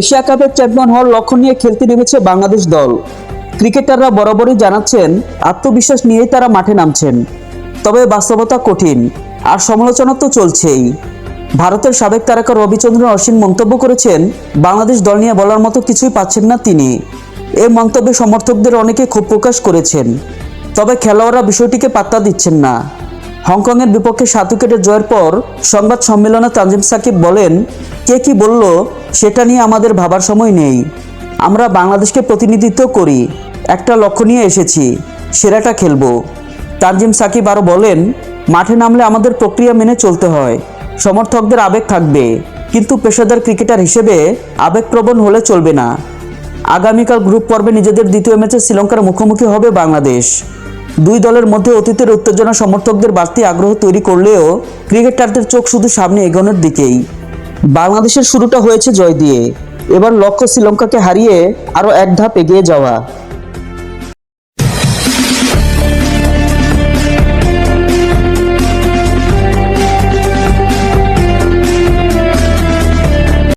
Asia কাপের champion হওয়ার লক্ষ্য নিয়ে খেলতে নেমেছে বাংলাদেশ দল। ক্রিকেটাররা বরাবরই জানাচ্ছেন, আত্মবিশ্বাস নিয়েই তারা মাঠে নামছেন। তবে বাস্তবতা কঠিন, আর সমালোচনা তো চলছেই। ভারতের সাবেক তারকা রবিচন্দ্রন অশ্বিন মন্তব্য করেছেন, বাংলাদেশ দল নিয়ে বলার মতো কিছুই পাচ্ছেন না তিনি। এ মন্তব্যে সমর্থকদের অনেকে ক্ষোভ প্রকাশ করেছেন। তবে খেলোয়াড়রা বিষয়টিকে পাত্তা দিচ্ছেন না। হংকংয়ের বিপক্ষে সাত উইকেটের জয়ের পর সংবাদ সম্মেলনে তানজিম সাকিব বলেন, কে কি বলল সেটা নিয়ে আমাদের ভাবার সময় নেই। আমরা বাংলাদেশকে প্রতিনিধিত্ব করি। একটা লক্ষ্য নিয়ে এসেছি, সেরাটা খেলব। তানজিম সাকিব আরও বলেন, মাঠে নামলে আমাদের প্রক্রিয়া মেনে চলতে হয়। সমর্থকদের আবেগ থাকবে, কিন্তু পেশাদার ক্রিকেটার হিসেবে আবেগপ্রবণ হলে চলবে না। আগামীকাল গ্রুপ পর্বে নিজেদের দ্বিতীয় ম্যাচে শ্রীলঙ্কার মুখোমুখি হবে বাংলাদেশ। দুই দলের মধ্যে অতীতের উত্তেজনা সমর্থকদের বাড়তি আগ্রহ তৈরি করলেও ক্রিকেটারদের চোখ শুধু সামনে এগোনোর দিকেই। বাংলাদেশের শুরুটা হয়েছে জয় দিয়ে। এবার লক্ষ্য শ্রীলঙ্কাকে হারিয়ে আরও এক ধাপ এগিয়ে যাওয়া।